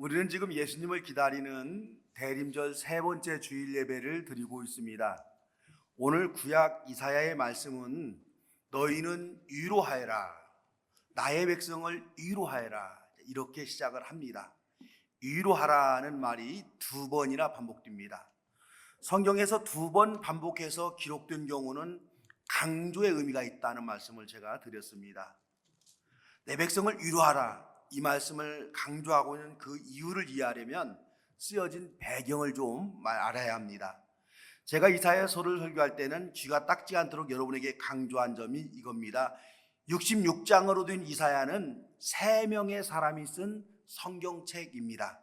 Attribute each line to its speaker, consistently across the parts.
Speaker 1: 우리는 지금 예수님을 기다리는 대림절 세 번째 주일 예배를 드리고 있습니다. 오늘 구약 이사야의 말씀은 너희는 위로하여라. 나의 백성을 위로하여라. 이렇게 시작을 합니다. 위로하라는 말이 두 번이나 반복됩니다. 성경에서 두 번 반복해서 기록된 경우는 강조의 의미가 있다는 말씀을 제가 드렸습니다. 내 백성을 위로하라. 이 말씀을 강조하고 있는 그 이유를 이해하려면 쓰여진 배경을 좀 말- 알아야 합니다. 제가 이사야서를 설교할 때는 쥐가 딱지 않도록 여러분에게 강조한 점이 이겁니다. 66장으로 된 이사야는 세 명의 사람이 쓴 성경책입니다.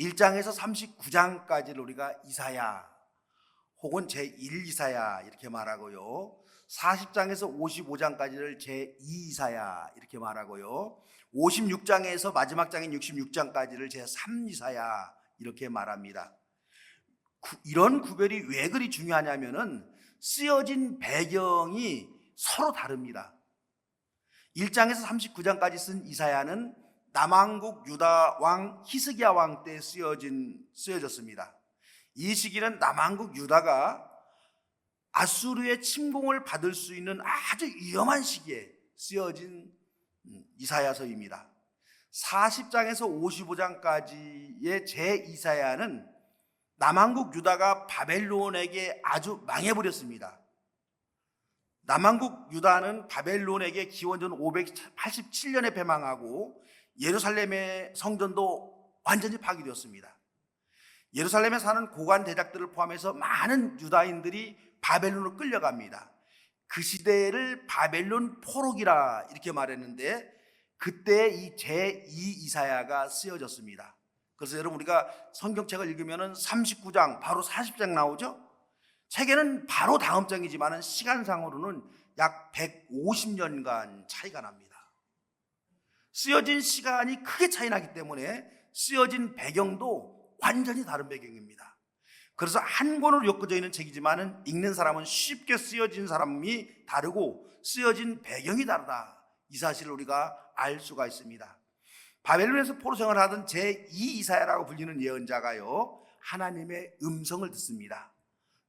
Speaker 1: 1장에서 39장까지를 우리가 이사야 혹은 제1 이사야 이렇게 말하고요. 40장에서 55장까지를 제2 이사야 이렇게 말하고요. 56장에서 마지막 장인 66장까지를 제3 이사야 이렇게 말합니다. 구- 이런 구별이 왜 그리 중요하냐면은 쓰여진 배경이 서로 다릅니다. 1장에서 39장까지 쓴 이사야는 남왕국 유다 왕 히스기야 왕 때 쓰여진 쓰여졌습니다. 이 시기는 남왕국 유다가 아수르의 침공을 받을 수 있는 아주 위험한 시기에 쓰여진 음, 이사야서입니다. 40장에서 55장까지의 제 이사야는 남왕국 유다가 바벨론에게 아주 망해버렸습니다. 남왕국 유다는 바벨론에게 기원전 587년에 패망하고 예루살렘의 성전도 완전히 파괴되었습니다. 예루살렘에 사는 고관 대작들을 포함해서 많은 유다인들이 바벨론으로 끌려갑니다. 그 시대를 바벨론 포록이라 이렇게 말했는데 그때 이 제2 이사야가 쓰여졌습니다. 그래서 여러분 우리가 성경책을 읽으면 39장 바로 40장 나오죠? 책에는 바로 다음 장이지만 시간상으로는 약 150년간 차이가 납니다. 쓰여진 시간이 크게 차이 나기 때문에 쓰여진 배경도 완전히 다른 배경입니다. 그래서 한 권으로 엮어져 있는 책이지만 읽는 사람은 쉽게 쓰여진 사람이 다르고 쓰여진 배경이 다르다. 이 사실을 우리가 알 수가 있습니다. 바벨론에서 포로 생활하던 제2 이사야라고 불리는 예언자가요. 하나님의 음성을 듣습니다.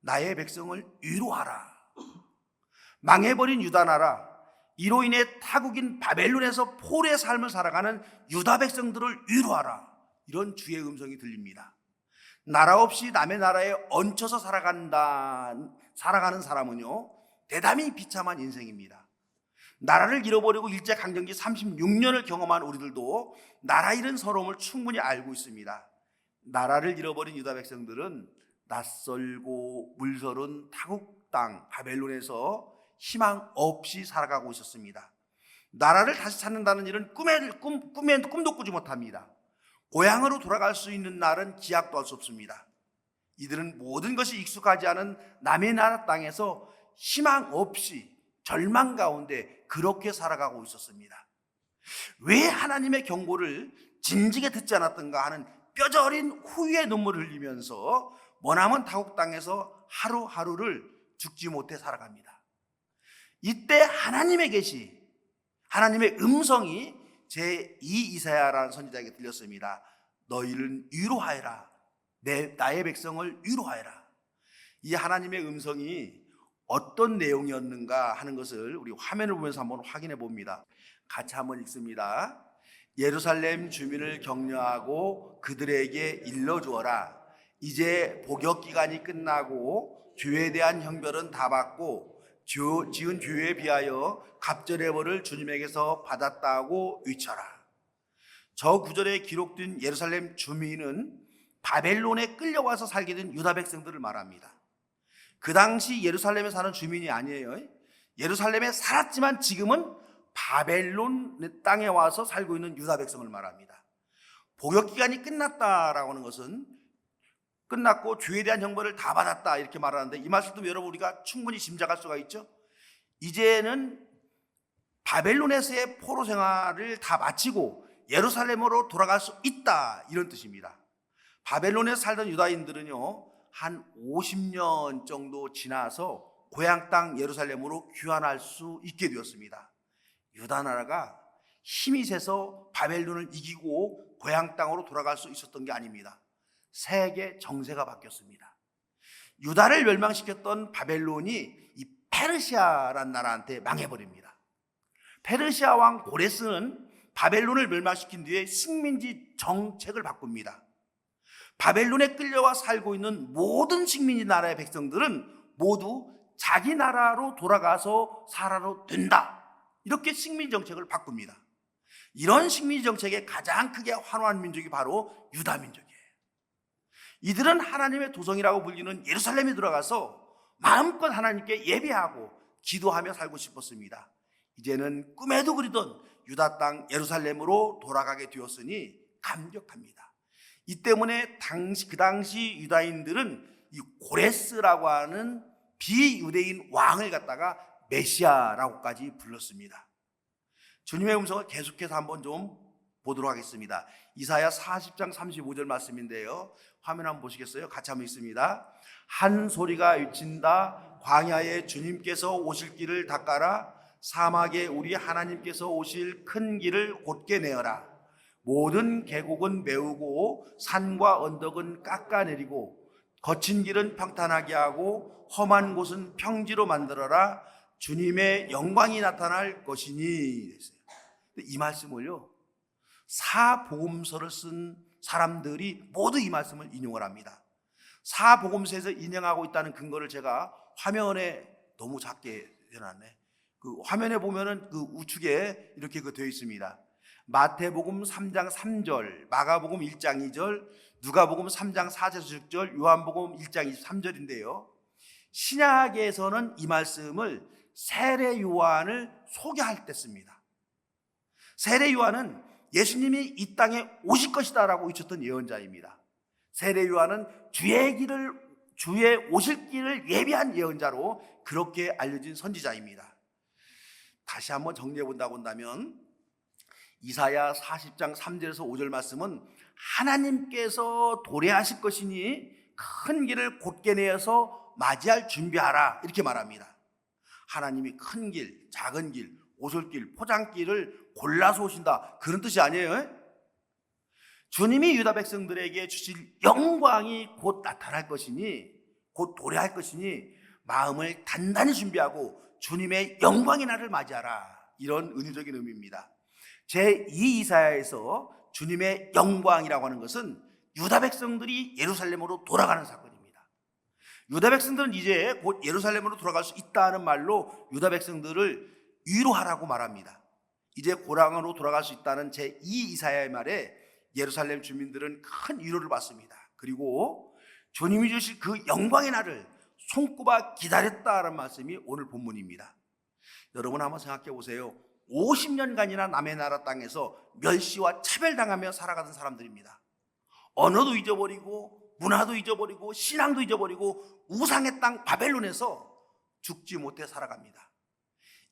Speaker 1: 나의 백성을 위로하라. 망해버린 유다 나라, 이로 인해 타국인 바벨론에서 포로의 삶을 살아가는 유다 백성들을 위로하라. 이런 주의 음성이 들립니다. 나라 없이 남의 나라에 얹혀서 살아간다, 살아가는 사람은요, 대담히 비참한 인생입니다. 나라를 잃어버리고 일제강점기 36년을 경험한 우리들도 나라 잃은 서러움을 충분히 알고 있습니다. 나라를 잃어버린 유다 백성들은 낯설고 물서른 타국 땅 바벨론에서 희망 없이 살아가고 있었습니다. 나라를 다시 찾는다는 일은 꿈에, 꿈, 꿈에, 꿈도 꾸지 못합니다. 고향으로 돌아갈 수 있는 날은 기약도 할 수 없습니다. 이들은 모든 것이 익숙하지 않은 남의 나라 땅에서 희망 없이 절망 가운데 그렇게 살아가고 있었습니다. 왜 하나님의 경고를 진지게 듣지 않았던가 하는 뼈저린 후회의 눈물을 흘리면서 머나먼 타국 땅에서 하루하루를 죽지 못해 살아갑니다. 이때 하나님의 계시, 하나님의 음성이 제2 이사야라는 선지자에게 들렸습니다. 너희는 위로하여라. 내 나의 백성을 위로하여라. 이 하나님의 음성이 어떤 내용이었는가 하는 것을 우리 화면을 보면서 한번 확인해 봅니다. 같이 한번 읽습니다. 예루살렘 주민을 격려하고 그들에게 일러 주어라. 이제 복역 기간이 끝나고 죄에 대한 형벌은 다 받고 주- 지은 죄에 비하여 갑절의 벌을 주님에게서 받았다고 외쳐라. 저 구절에 기록된 예루살렘 주민은 바벨론에 끌려와서 살게 된 유다 백성들을 말합니다. 그 당시 예루살렘에 사는 주민이 아니에요. 예루살렘에 살았지만 지금은 바벨론 땅에 와서 살고 있는 유다 백성을 말합니다. 복역 기간이 끝났다라고 하는 것은 끝났고 죄에 대한 형벌을 다 받았다 이렇게 말하는데 이 말씀도 여러분 우리가 충분히 짐작할 수가 있죠. 이제는 바벨론에서의 포로 생활을 다 마치고 예루살렘으로 돌아갈 수 있다 이런 뜻입니다. 바벨론에 살던 유다인들은요 한 50년 정도 지나서 고향 땅 예루살렘으로 귀환할 수 있게 되었습니다. 유다 나라가 힘이 세서 바벨론을 이기고 고향 땅으로 돌아갈 수 있었던 게 아닙니다. 세계 정세가 바뀌었습니다. 유다를 멸망시켰던 바벨론이 이 페르시아란 나라한테 망해버립니다. 페르시아 왕 고레스는 바벨론을 멸망시킨 뒤에 식민지 정책을 바꿉니다. 바벨론에 끌려와 살고 있는 모든 식민지 나라의 백성들은 모두 자기 나라로 돌아가서 살아도 된다. 이렇게 식민지 정책을 바꿉니다. 이런 식민지 정책에 가장 크게 환호한 민족이 바로 유다 민족이에요. 이들은 하나님의 도성이라고 불리는 예루살렘에 들어가서 마음껏 하나님께 예배하고 기도하며 살고 싶었습니다. 이제는 꿈에도 그리던 유다 땅 예루살렘으로 돌아가게 되었으니 감격합니다. 이 때문에 당시 그 당시 유다인들은 이 고레스라고 하는 비유대인 왕을 갖다가 메시아라고까지 불렀습니다. 주님의 음성을 계속해서 한번 좀 보도록 하겠습니다. 이사야 40장 35절 말씀인데요. 화면 한번 보시겠어요? 같이 한번 읽습니다. 한 소리가 외친다. 광야에 주님께서 오실 길을 닦아라. 사막에 우리 하나님께서 오실 큰 길을 곧게 내어라. 모든 계곡은 메우고 산과 언덕은 깎아내리고 거친 길은 평탄하게 하고 험한 곳은 평지로 만들어라. 주님의 영광이 나타날 것이니. 이 말씀을요. 사복음서를 쓴 사람들이 모두 이 말씀을 인용을 합니다. 사복음서에서 인용하고 있다는 근거를 제가 화면에 너무 작게 해놨네. 그 화면에 보면은 그 우측에 이렇게 그 되어 있습니다. 마태복음 3장 3절, 마가복음 1장 2절, 누가복음 3장 4절 6절, 요한복음 1장 23절인데요. 신약에서는 이 말씀을 세례 요한을 소개할 때 씁니다. 세례 요한은 예수님이 이 땅에 오실 것이다라고 외쳤던 예언자입니다. 세례 요한은 주의 길을 주의 오실 길을 예비한 예언자로 그렇게 알려진 선지자입니다. 다시 한번 정리해 본다고 한다면 이사야 40장 3절에서 5절 말씀은 하나님께서 도래하실 것이니 큰 길을 곧게 내어서 맞이할 준비하라 이렇게 말합니다. 하나님이 큰 길, 작은 길, 오솔길, 포장길을 골라서 오신다. 그런 뜻이 아니에요. 주님이 유다 백성들에게 주실 영광이 곧 나타날 것이니, 곧 도래할 것이니, 마음을 단단히 준비하고 주님의 영광의 날을 맞이하라. 이런 은유적인 의미입니다. 제2 이사야에서 주님의 영광이라고 하는 것은 유다 백성들이 예루살렘으로 돌아가는 사건입니다. 유다 백성들은 이제 곧 예루살렘으로 돌아갈 수 있다는 말로 유다 백성들을 위로하라고 말합니다. 이제 고랑으로 돌아갈 수 있다는 제2 이사야의 말에 예루살렘 주민들은 큰 위로를 받습니다. 그리고 주님이 주실 그 영광의 날을 손꼽아 기다렸다는 말씀이 오늘 본문입니다. 여러분 한번 생각해 보세요. 50년간이나 남의 나라 땅에서 멸시와 차별당하며 살아가던 사람들입니다. 언어도 잊어버리고 문화도 잊어버리고 신앙도 잊어버리고 우상의 땅 바벨론에서 죽지 못해 살아갑니다.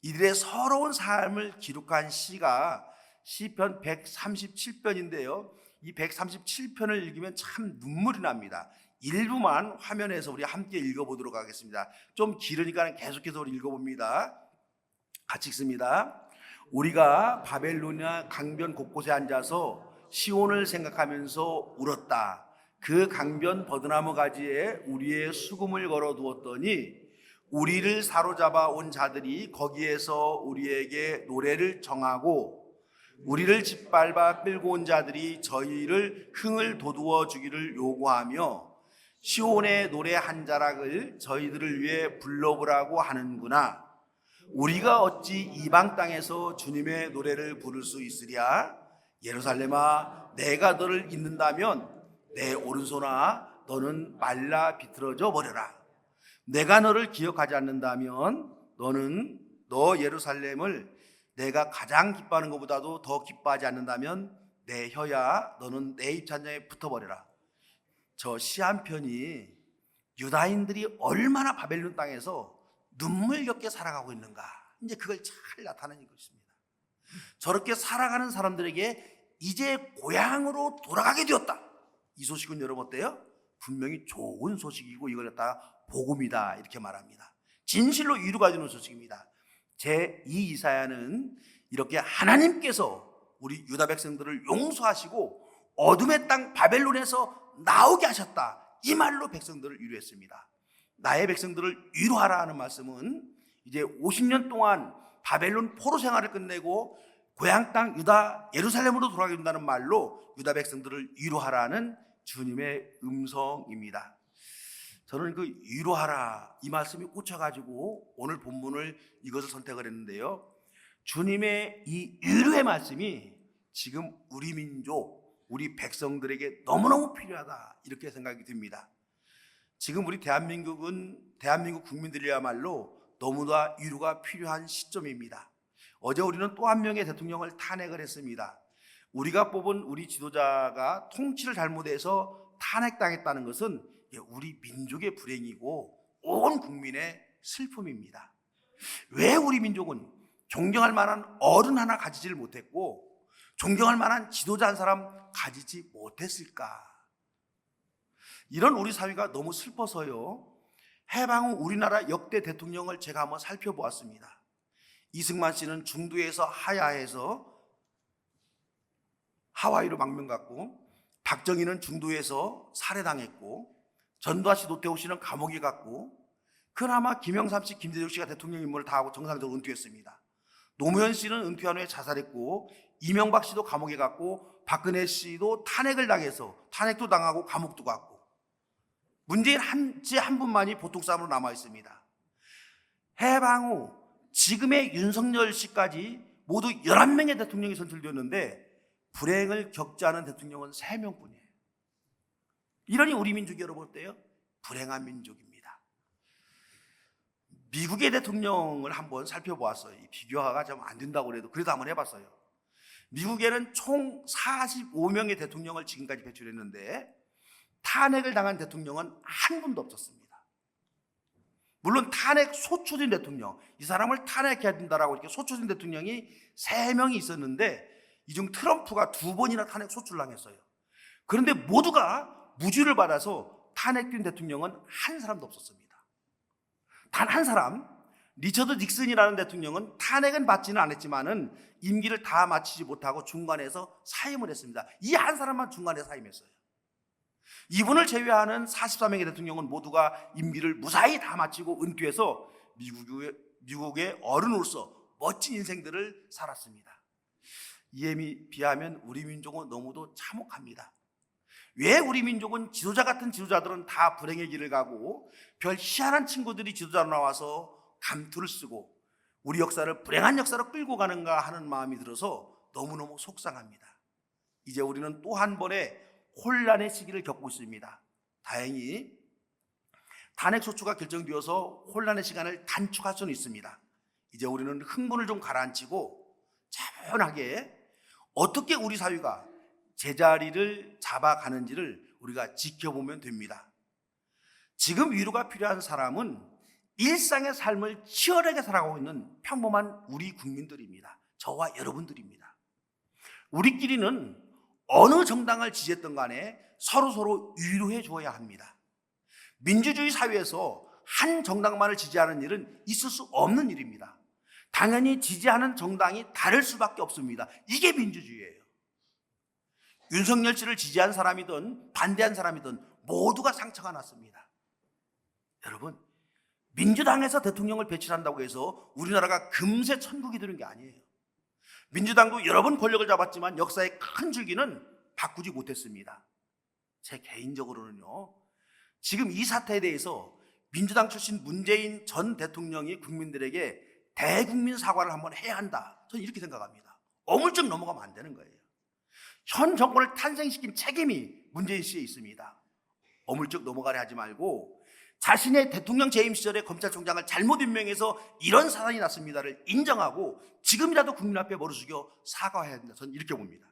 Speaker 1: 이들의 서러운 삶을 기록한 시가 시편 137편인데요. 이 137편을 읽으면 참 눈물이 납니다. 일부만 화면에서 우리 함께 읽어보도록 하겠습니다. 좀 길으니까 계속해서 우리 읽어봅니다. 같이 읽습니다. 우리가 바벨로니아 강변 곳곳에 앉아서 시온을 생각하면서 울었다. 그 강변 버드나무 가지에 우리의 수금을 걸어 두었더니 우리를 사로잡아 온 자들이 거기에서 우리에게 노래를 정하고 우리를 짓밟아 끌고 온 자들이 저희를 흥을 돋우어 주기를 요구하며 시온의 노래 한 자락을 저희들을 위해 불러보라고 하는구나. 우리가 어찌 이방 땅에서 주님의 노래를 부를 수 있으랴? 예루살렘아, 내가 너를 잊는다면 내 오른손아, 너는 말라 비틀어져 버려라. 내가 너를 기억하지 않는다면 너는 너 예루살렘을 내가 가장 기뻐하는 것보다도 더 기뻐하지 않는다면 내 혀야 너는 내 입찬장에 붙어버려라. 저 시 한 편이 유다인들이 얼마나 바벨론 땅에서 눈물겹게 살아가고 있는가. 이제 그걸 잘 나타내는 것입니다. 저렇게 살아가는 사람들에게 이제 고향으로 돌아가게 되었다. 이 소식은 여러분 어때요? 분명히 좋은 소식이고 이걸 갖다가 복음이다 이렇게 말합니다. 진실로 이루가 되는 소식입니다. 제2 이사야는 이렇게 하나님께서 우리 유다 백성들을 용서하시고 어둠의 땅 바벨론에서 나오게 하셨다. 이 말로 백성들을 위로했습니다. 나의 백성들을 위로하라 하는 말씀은 이제 50년 동안 바벨론 포로 생활을 끝내고 고향 땅 유다 예루살렘으로 돌아가게 된다는 말로 유다 백성들을 위로하라는 주님의 음성입니다. 저는 그 위로하라 이 말씀이 꽂혀가지고 오늘 본문을 이것을 선택을 했는데요. 주님의 이 위로의 말씀이 지금 우리 민족, 우리 백성들에게 너무너무 필요하다 이렇게 생각이 듭니다. 지금 우리 대한민국은 대한민국 국민들이야말로 너무나 위로가 필요한 시점입니다. 어제 우리는 또 한 명의 대통령을 탄핵을 했습니다. 우리가 뽑은 우리 지도자가 통치를 잘못해서 탄핵당했다는 것은 우리 민족의 불행이고 온 국민의 슬픔입니다. 왜 우리 민족은 존경할 만한 어른 하나 가지질 못했고 존경할 만한 지도자 한 사람 가지지 못했을까? 이런 우리 사회가 너무 슬퍼서요. 해방 후 우리나라 역대 대통령을 제가 한번 살펴보았습니다. 이승만 씨는 중도에서 하야해서 하와이로 망명 갔고 박정희는 중도에서 살해당했고 전두환 씨, 노태우 씨는 감옥에 갔고 그나마 김영삼 씨, 김대중 씨가 대통령 임무를 다하고 정상적으로 은퇴했습니다. 노무현 씨는 은퇴한 후에 자살했고 이명박 씨도 감옥에 갔고 박근혜 씨도 탄핵을 당해서 탄핵도 당하고 감옥도 갔고 문재인 한한 분만이 보통싸움으로 남아 있습니다. 해방 후 지금의 윤석열 씨까지 모두 11명의 대통령이 선출되었는데 불행을 겪지 않은 대통령은 3명뿐이에요. 이러니 우리 민족이 여러분 어때요? 불행한 민족입니다. 미국의 대통령을 한번 살펴보았어요. 이 비교가 좀 안 된다고 그래도 그래도 한번 해봤어요. 미국에는 총 45명의 대통령을 지금까지 배출했는데 탄핵을 당한 대통령은 한 분도 없었습니다. 물론 탄핵 소추진 대통령, 이 사람을 탄핵해야 된다라고 이렇게 소추진 대통령이 세 명이 있었는데 이 중 트럼프가 두 번이나 탄핵 소추를 당했어요. 그런데 모두가 무죄를 받아서 탄핵된 대통령은 한 사람도 없었습니다. 단 한 사람, 리처드 닉슨이라는 대통령은 탄핵은 받지는 않았지만은 임기를 다 마치지 못하고 중간에서 사임을 했습니다. 이 한 사람만 중간에 사임했어요. 이분을 제외하는 44명의 대통령은 모두가 임기를 무사히 다 마치고 은퇴해서 미국의, 미국의 어른으로서 멋진 인생들을 살았습니다. 이에 비하면 우리 민족은 너무도 참혹합니다. 왜 우리 민족은 지도자 같은 지도자들은 다 불행의 길을 가고 별 희한한 친구들이 지도자로 나와서 감투를 쓰고 우리 역사를 불행한 역사로 끌고 가는가 하는 마음이 들어서 너무너무 속상합니다. 이제 우리는 또 한 번의 혼란의 시기를 겪고 있습니다. 다행히 탄핵 소추가 결정되어서 혼란의 시간을 단축할 수는 있습니다. 이제 우리는 흥분을 좀 가라앉히고 차분하게 어떻게 우리 사회가 제자리를 잡아가는지를 우리가 지켜보면 됩니다. 지금 위로가 필요한 사람은 일상의 삶을 치열하게 살아가고 있는 평범한 우리 국민들입니다. 저와 여러분들입니다. 우리끼리는 어느 정당을 지지했던 간에 서로 서로 위로해 줘야 합니다. 민주주의 사회에서 한 정당만을 지지하는 일은 있을 수 없는 일입니다. 당연히 지지하는 정당이 다를 수밖에 없습니다. 이게 민주주의예요. 윤석열 씨를 지지한 사람이든 반대한 사람이든 모두가 상처가 났습니다. 여러분, 민주당에서 대통령을 배출한다고 해서 우리나라가 금세 천국이 되는 게 아니에요. 민주당도 여러 번 권력을 잡았지만 역사의 큰 줄기는 바꾸지 못했습니다. 제 개인적으로는요, 지금 이 사태에 대해서 민주당 출신 문재인 전 대통령이 국민들에게 대국민 사과를 한번 해야 한다. 저는 이렇게 생각합니다. 어물쩍 넘어가면 안 되는 거예요. 현 정권을 탄생시킨 책임이 문재인 씨에 있습니다. 어물쩍 넘어가려 하지 말고 자신의 대통령 재임 시절에 검찰총장을 잘못 임명해서 이런 사단이 났습니다를 인정하고 지금이라도 국민 앞에 머리 숙여 사과해야 된다. 저는 이렇게 봅니다.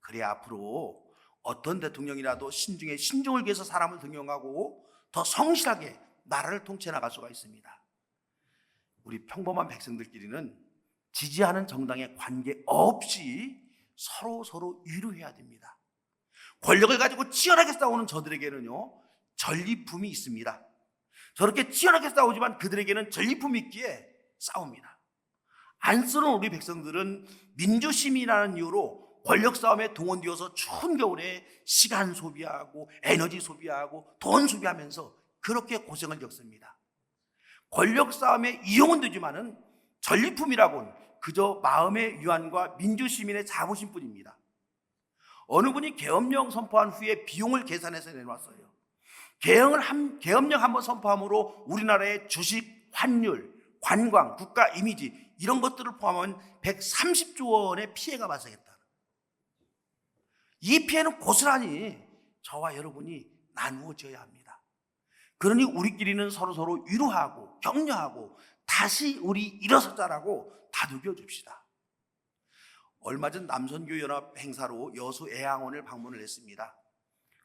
Speaker 1: 그래야 앞으로 어떤 대통령이라도 신중에 신중을 기해서 사람을 등용하고 더 성실하게 나라를 통치 나갈 수가 있습니다. 우리 평범한 백성들끼리는 지지하는 정당에 관계없이 서로 서로 위로해야 됩니다. 권력을 가지고 치열하게 싸우는 저들에게는요, 전리품이 있습니다. 저렇게 치열하게 싸우지만 그들에게는 전리품이 있기에 싸웁니다. 안쓰러운 우리 백성들은 민주심이라는 이유로 권력 싸움에 동원되어서 추운 겨울에 시간 소비하고 에너지 소비하고 돈 소비하면서 그렇게 고생을 겪습니다. 권력 싸움에 이용은 되지만은 전리품이라고는 그저 마음의 유한과 민주 시민의 자부심 뿐입니다. 어느 분이 계엄령 선포한 후에 비용을 계산해서 내놓았어요. 계엄을 한, 계엄령 한번 선포함으로 우리나라의 주식, 환율, 관광, 국가 이미지 이런 것들을 포함한 130조 원의 피해가 발생했다. 이 피해는 고스란히 저와 여러분이 나누어져야 합니다. 그러니 우리끼리는 서로 서로 위로하고 격려하고 다시 우리 일어서자라고 다독여 줍시다. 얼마 전 남선교 연합 행사로 여수 애양원을 방문을 했습니다.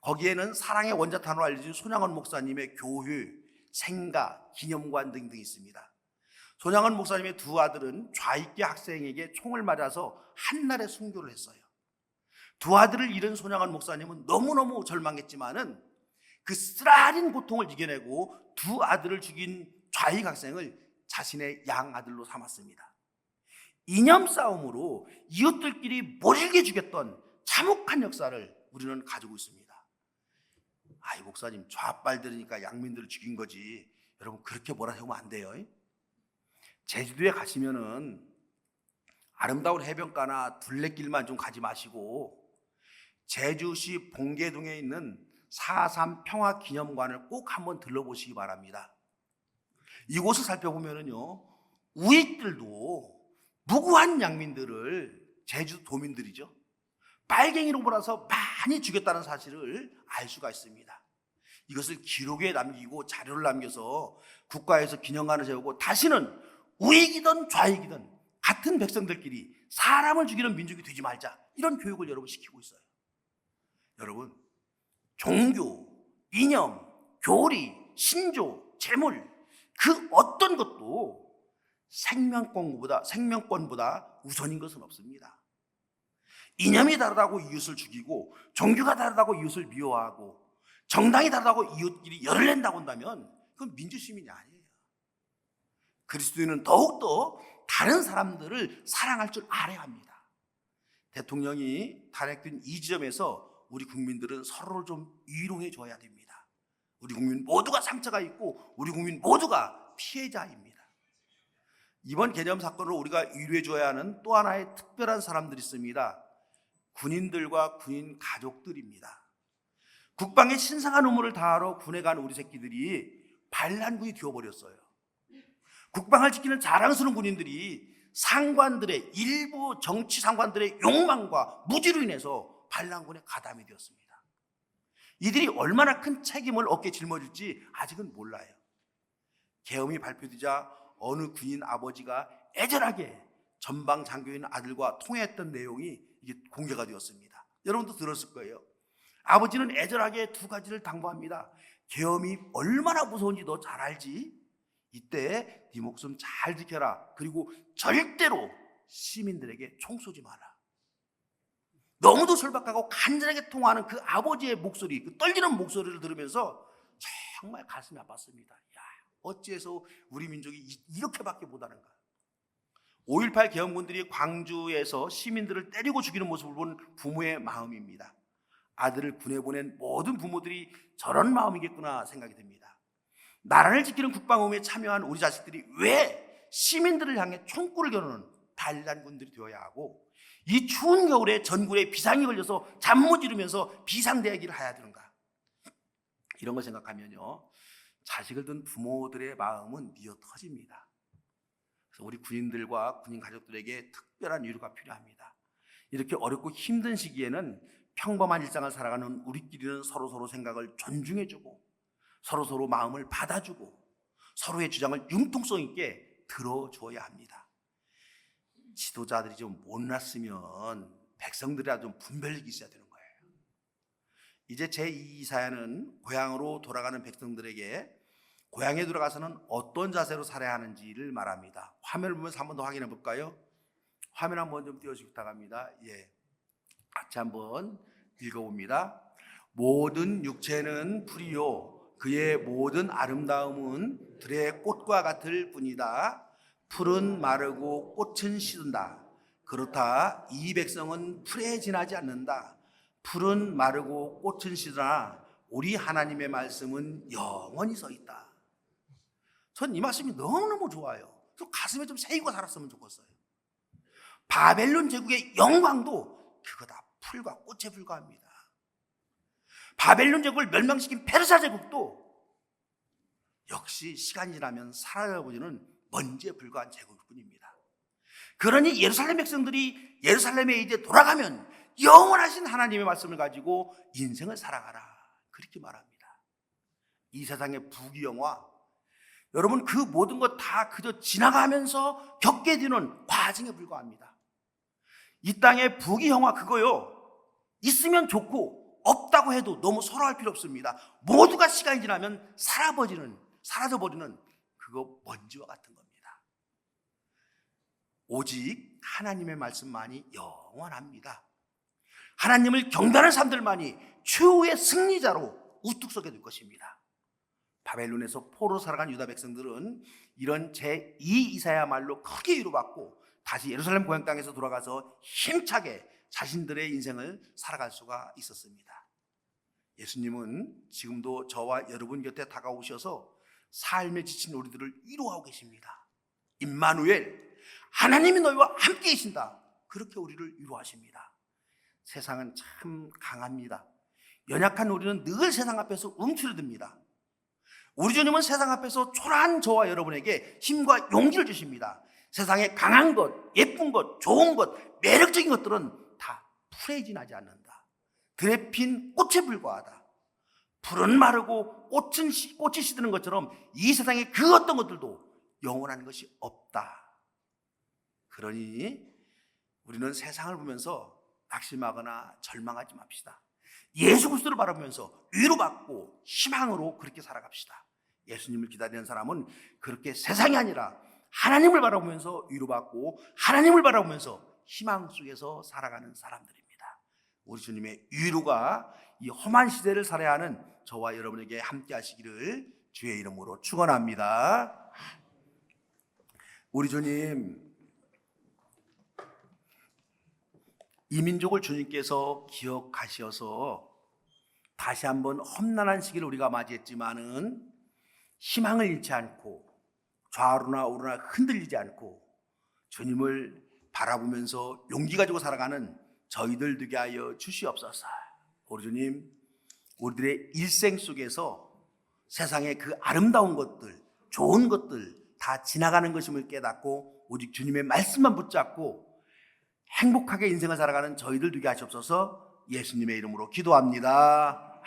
Speaker 1: 거기에는 사랑의 원자탄으로 알려진 손양원 목사님의 교회, 생가, 기념관 등등 있습니다. 손양원 목사님의 두 아들은 좌익계 학생에게 총을 맞아서 한날에 순교를 했어요. 두 아들을 잃은 손양원 목사님은 너무너무 절망했지만은 그 쓰라린 고통을 이겨내고 두 아들을 죽인 좌익 학생을 자신의 양 아들로 삼았습니다. 이념 싸움으로 이웃들끼리 몰게 죽였던 참혹한 역사를 우리는 가지고 있습니다. 아이 목사님 좌빨 들으니까 양민들을 죽인 거지. 여러분 그렇게 뭐라 해보면 안 돼요. 제주도에 가시면은 아름다운 해변가나 둘레길만 좀 가지 마시고 제주시 봉계동에 있는 4.3 평화기념관을 꼭 한번 들러보시기 바랍니다. 이곳을 살펴보면은요, 우익들도 무고한 양민들을 제주 도민들이죠. 빨갱이로 몰아서 많이 죽였다는 사실을 알 수가 있습니다. 이것을 기록에 남기고 자료를 남겨서 국가에서 기념관을 세우고 다시는 우익이든 좌익이든 같은 백성들끼리 사람을 죽이는 민족이 되지 말자. 이런 교육을 여러분 시키고 있어요. 여러분, 종교, 이념, 교리, 신조, 재물 그 어떤 것도 생명권보다 생명권보다 우선인 것은 없습니다. 이념이 다르다고 이웃을 죽이고 종교가 다르다고 이웃을 미워하고 정당이 다르다고 이웃끼리 열을 낸다고 한다면 그건 민주시민이 아니에요. 그리스도인은 더욱더 다른 사람들을 사랑할 줄 알아야 합니다. 대통령이 탄핵된 이 지점에서 우리 국민들은 서로를 좀 위로해 줘야 됩니다. 우리 국민 모두가 상처가 있고 우리 국민 모두가 피해자입니다. 이번 개념 사건으로 우리가 위로해 줘야 하는 또 하나의 특별한 사람들이 있습니다. 군인들과 군인 가족들입니다. 국방의 신성한 의무를 다하러 군에 간 우리 새끼들이 반란군이 되어버렸어요. 국방을 지키는 자랑스러운 군인들이 상관들의 일부 정치 상관들의 욕망과 무지로 인해서 반란군에 가담이 되었습니다. 이들이 얼마나 큰 책임을 어깨 짊어질지 아직은 몰라요. 계엄이 발표되자 어느 군인 아버지가 애절하게 전방 장교인 아들과 통화했던 내용이 이게 공개가 되었습니다. 여러분도 들었을 거예요. 아버지는 애절하게 두 가지를 당부합니다. 계엄이 얼마나 무서운지 너잘 알지? 이때 네 목숨 잘 지켜라. 그리고 절대로 시민들에게 총 쏘지 마라. 너무도 절박하고 간절하게 통화하는 그 아버지의 목소리, 그 떨리는 목소리를 들으면서 정말 가슴이 아팠습니다. 야, 어찌해서 우리 민족이 이- 이렇게밖에 못하는가? 5.18 계엄군들이 광주에서 시민들을 때리고 죽이는 모습을 본 부모의 마음입니다. 아들을 군에 보낸 모든 부모들이 저런 마음이겠구나 생각이 됩니다. 나라를 지키는 국방업에 참여한 우리 자식들이 왜 시민들을 향해 총구를 겨누는 반란군들이 되어야 하고 이 추운 겨울에 전국에 비상이 걸려서 잠 못 이루면서 비상대기를 해야 되는가? 이런 걸 생각하면요. 자식을 둔 부모들의 마음은 미어 터집니다. 그래서 우리 군인들과 군인 가족들에게 특별한 위로가 필요합니다. 이렇게 어렵고 힘든 시기에는 평범한 일상을 살아가는 우리끼리는 서로 서로 생각을 존중해주고 서로 서로 마음을 받아주고 서로의 주장을 융통성 있게 들어줘야 합니다. 지도자들이 좀 못났으면 백성들이라 좀 분별력이 있어야 되는. 이제 제2 사연은 고향으로 돌아가는 백성들에게 고향에 들어가서는 어떤 자세로 살아야 하는지를 말합니다. 화면을 보면서 한 번 더 확인해 볼까요? 화면 한번 좀 띄워주시기 부탁합니다. 예. 같이 한번 읽어봅니다. 모든 육체는 풀이요. 그의 모든 아름다움은 들의 꽃과 같을 뿐이다. 풀은 마르고 꽃은 시든다. 그렇다 이 백성은 풀에 지나지 않는다. 풀은 마르고 꽃은 시드나 우리 하나님의 말씀은 영원히 서 있다. 전 이 말씀이 너무너무 좋아요. 그 가슴에 좀 새기고 살았으면 좋겠어요. 바벨론 제국의 영광도 그거다. 풀과 꽃에 불과합니다. 바벨론 제국을 멸망시킨 페르사 제국도 역시 시간이 지나면 사라져버리는 먼지에 불과한 제국일 뿐입니다. 그러니 예루살렘 백성들이 예루살렘에 이제 돌아가면 영원하신 하나님의 말씀을 가지고 인생을 살아가라. 그렇게 말합니다. 이 세상의 부귀영화, 여러분 그 모든 것 다 그저 지나가면서 겪게 되는 과정에 불과합니다. 이 땅의 부귀영화 그거요. 있으면 좋고 없다고 해도 너무 서러할 필요 없습니다. 모두가 시간이 지나면 사라버리는 사라져버리는 그거 먼지와 같은 겁니다. 오직 하나님의 말씀만이 영원합니다. 하나님을 경배하는 사람들만이 최후의 승리자로 우뚝 서게 될 것입니다. 바벨론에서 포로 살아간 유다 백성들은 이런 제2 이사야말로 크게 위로받고 다시 예루살렘 고향 땅에서 돌아가서 힘차게 자신들의 인생을 살아갈 수가 있었습니다. 예수님은 지금도 저와 여러분 곁에 다가오셔서 삶에 지친 우리들을 위로하고 계십니다. 임마누엘 하나님이 너희와 함께 계신다. 그렇게 우리를 위로하십니다. 세상은 참 강합니다. 연약한 우리는 늘 세상 앞에서 움츠러듭니다. 우리 주님은 세상 앞에서 초라한 저와 여러분에게 힘과 용기를 주십니다. 세상에 강한 것, 예쁜 것, 좋은 것, 매력적인 것들은 다 풀에 지나지 않는다. 들에 핀 꽃에 불과하다. 풀은 마르고 꽃은 시, 꽃이 시드는 것처럼 이 세상에 그 어떤 것들도 영원한 것이 없다. 그러니 우리는 세상을 보면서 낙심하거나 절망하지 맙시다. 예수 그리스도를 바라보면서 위로받고 희망으로 그렇게 살아갑시다. 예수님을 기다리는 사람은 그렇게 세상이 아니라 하나님을 바라보면서 위로받고 하나님을 바라보면서 희망 속에서 살아가는 사람들입니다. 우리 주님의 위로가 이 험한 시대를 살아야 하는 저와 여러분에게 함께 하시기를 주의 이름으로 축원합니다. 우리 주님 이 민족을 주님께서 기억하셔서 다시 한번 험난한 시기를 우리가 맞이했지만은 희망을 잃지 않고 좌우나 우로나 흔들리지 않고 주님을 바라보면서 용기 가지고 살아가는 저희들 되게 하여 주시옵소서. 우리 주님, 우리들의 일생 속에서 세상의 그 아름다운 것들, 좋은 것들 다 지나가는 것임을 깨닫고 오직 주님의 말씀만 붙잡고 행복하게 인생을 살아가는 저희들 되게 하시옵소서 예수님의 이름으로 기도합니다.